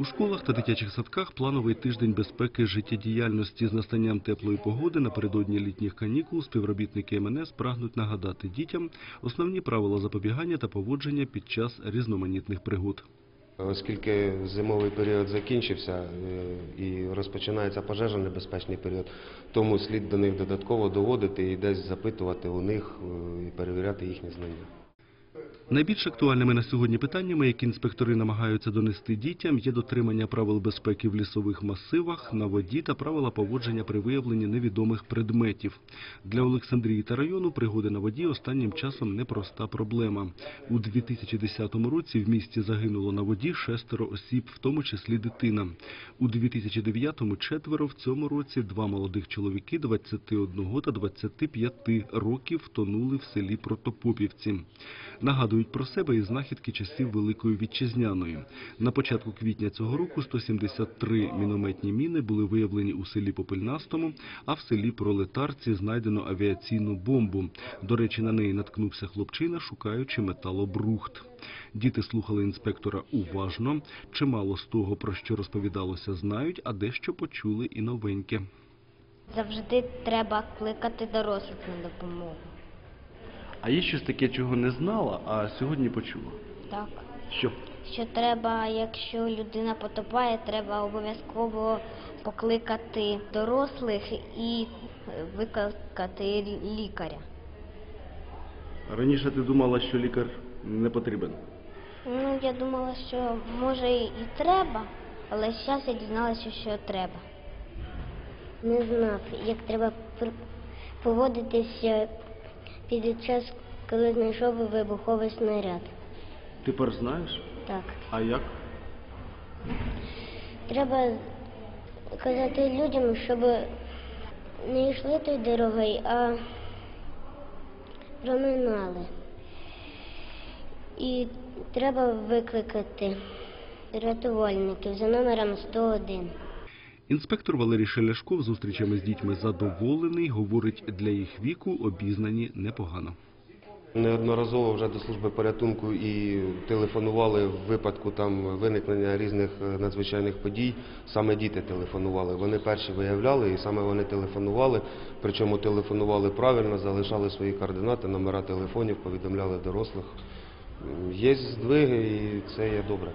У школах та дитячих садках плановий тиждень безпеки життєдіяльності з настанням теплої погоди напередодні літніх канікул співробітники МНС прагнуть нагадати дітям основні правила запобігання та поводження під час різноманітних пригод. Оскільки зимовий період закінчився е, і розпочинається пожежонебезпечний період, тому слід до них додатково доводити і десь запитувати у них е, і перевіряти їхні знання. Найбільш актуальними на сьогодні питаннями, які інспектори намагаються донести дітям, є дотримання правил безпеки в лісових масивах, на воді та правила поводження при виявленні невідомих предметів. Для Олександрії та району пригоди на воді останнім часом непроста проблема. У 2010 році в місті загинуло на воді шестеро осіб, в тому числі дитина. У 2009-му четверо, в цьому році два молодих чоловіки 21 та 25 років втонули в селі Протопопівці. Нагадують про себе і знахідки часів Великої Вітчизняної. На початку квітня цього року 173 мінометні міни були виявлені у селі Попельнастому, а в селі Пролетарці знайдено авіаційну бомбу. До речі, на неї наткнувся хлопчина, шукаючи металобрухт. Діти слухали інспектора уважно. Чимало з того, про що розповідалося, знають, а дещо почули і новеньке. Завжди треба кликати дорослих на допомогу. А є щось таке, чого не знала, а сьогодні почула? Так. Що? Що треба, якщо людина потопає, треба обов'язково покликати дорослих і е, викликати лікаря. Раніше ти думала, що лікар не потрібен. Ну, я думала, що може і треба, але зараз я дізналася, що треба. Не знав, як треба поводитися під час, коли знайшов вибуховий снаряд. Тепер знаєш? Так. А як? Треба казати людям, щоб не йшли тою дорогою, а проминали. І треба викликати рятувальників за номером 101. Інспектор Валерій Шеляшков зустрічами з дітьми задоволений, говорить, для їх віку обізнані непогано. Неодноразово вже до служби порятунку і телефонували в випадку там виникнення різних е, надзвичайних подій. Саме діти телефонували. Вони перші виявляли, і саме вони телефонували. Причому телефонували правильно, залишали свої координати, номера телефонів, повідомляли дорослих. Є здвиги, і це є добре.